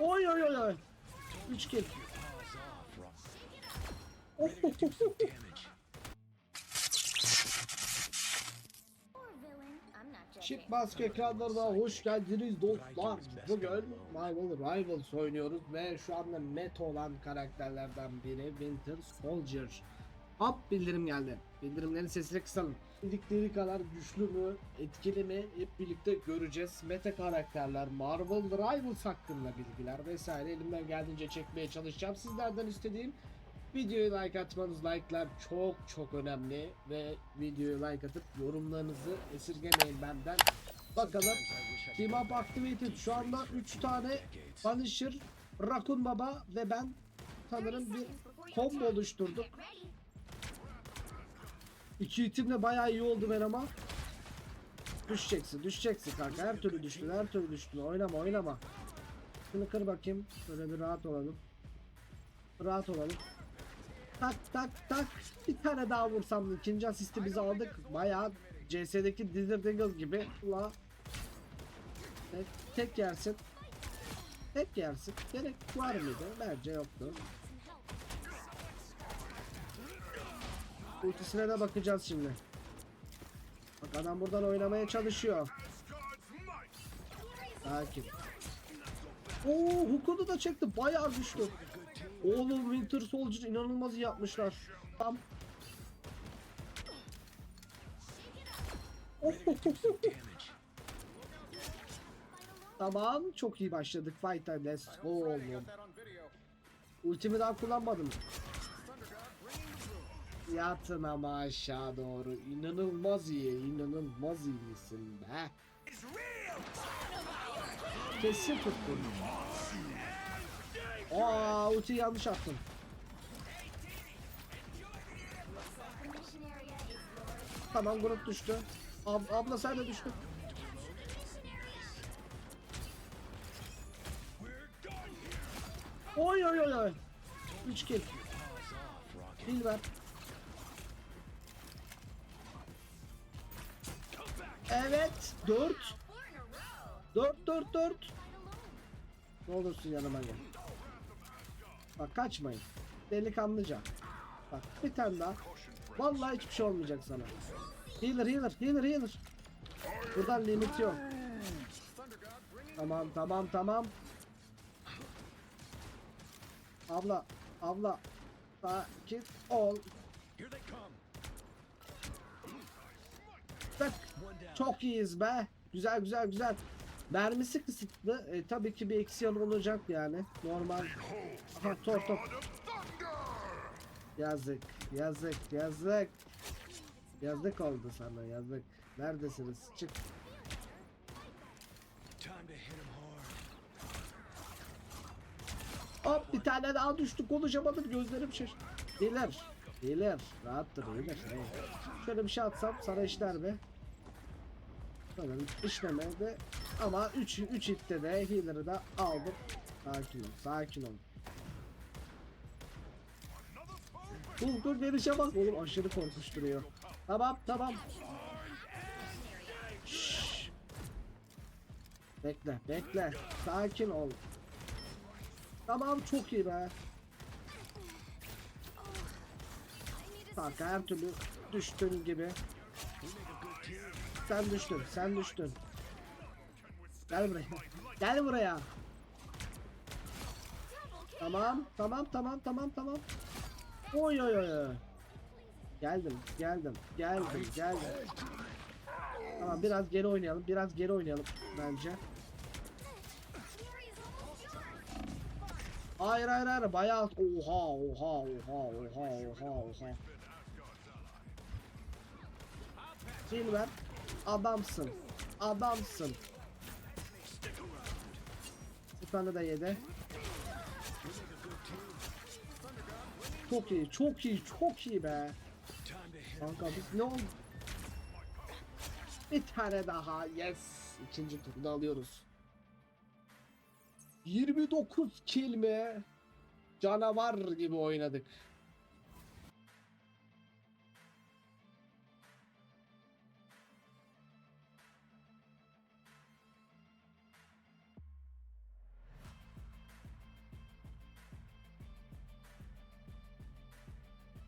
Oy oy oy oy. 3 kill. Çift maske ekranlarına hoş geldiniz dostlar. Bugün Marvel Rivals oynuyoruz ve şu anda meta olan karakterlerden biri Winter Soldier. Hop bildirim geldi. Bildirimlerin sesini kısalım. Bildikleri kadar güçlü mü, etkili mi hep birlikte göreceğiz. Meta karakterler, Marvel Rivals hakkında bilgiler vesaire elimden geldiğince çekmeye çalışacağım. Sizlerden istediğim Videoyu like atmanız, like'lar çok çok önemli ve videoyu like atıp yorumlarınızı esirgemeyin benden. Bakalım Team Up Activated şu anda 3 tane Punisher, Raccoon Baba ve ben sanırım bir combo oluşturduk. İki itimle bayağı iyi oldu ben ama. Düşeceksin, düşeceksin kanka. Her türlü düştün, her türlü düştün. Oynama, oynama. Şunu kır bakayım. Böyle bir rahat olalım. Rahat olalım. Tak tak tak. Bir tane daha vursam ikinci asisti biz aldık. Bayağı CS'deki Dizzer Dingles gibi. Ula. Tek, tek yersin. Tek yersin. Gerek var mıydı? Bence yoktu. Ultisine de bakacağız şimdi. Bak adam buradan oynamaya çalışıyor. Sakin. Oo Hukudu da çekti. Bayağı düştü. Oğlum Winter Soldier inanılmaz iyi yapmışlar. Tam. tamam çok iyi başladık fight'a let's go oğlum. Ultimi daha kullanmadım. Yatın ama aşağı doğru. İnanılmaz iyi, inanılmaz iyisin be. Kesin tuttun. Aa, ulti yanlış attım. Tamam grup düştü. Ab abla sen de düştün. Oy oy oy oy. 3 kill. Kill ver. Evet. 4. 4 4 4. Ne olursun yanıma gel. Bak kaçmayın. Delikanlıca. Bak bir tane daha. Vallahi hiçbir şey olmayacak sana. Healer healer healer healer. Buradan limit yok. Tamam tamam tamam. Abla abla sakin ol. Bak çok iyiyiz be. Güzel güzel güzel. Mermisi kısıtlı. E, tabii ki bir eksi yanı olacak yani. Normal. Aha top top. Yazık. Yazık. Yazık. Yazık oldu sana yazık. Neredesiniz? Çık. Hop bir tane daha düştü konuşamadım gözlerim şaş. Healer. Healer. Rahattır. Hey. Şöyle bir şey atsam sana işler mi? Sanırım işlemedi. Ama 3 3 hitte de healer'ı da aldım. Sakin ol. Sakin ol. Dur dur gelişe bak. Oğlum aşırı korkuşturuyor. Tamam tamam. Bekle bekle. Sakin ol. Tamam çok iyi be. Bak her türlü düştüğün gibi. Sen düştün, sen düştün. Gel buraya. Gel buraya. Tamam, tamam, tamam, tamam, tamam. Oy oy oy. Geldim, geldim, geldim, geldim. Tamam biraz geri oynayalım, biraz geri oynayalım bence. Hayır hayır hayır bayağı oha oha oha oha oha oha. Silver adamsın. Adamsın. Tane de yedi. Çok iyi, çok iyi, çok iyi be. Kanka biz ne oldu? Bir tane daha, yes. İkinci turda alıyoruz. 29 kill mi? Canavar gibi oynadık.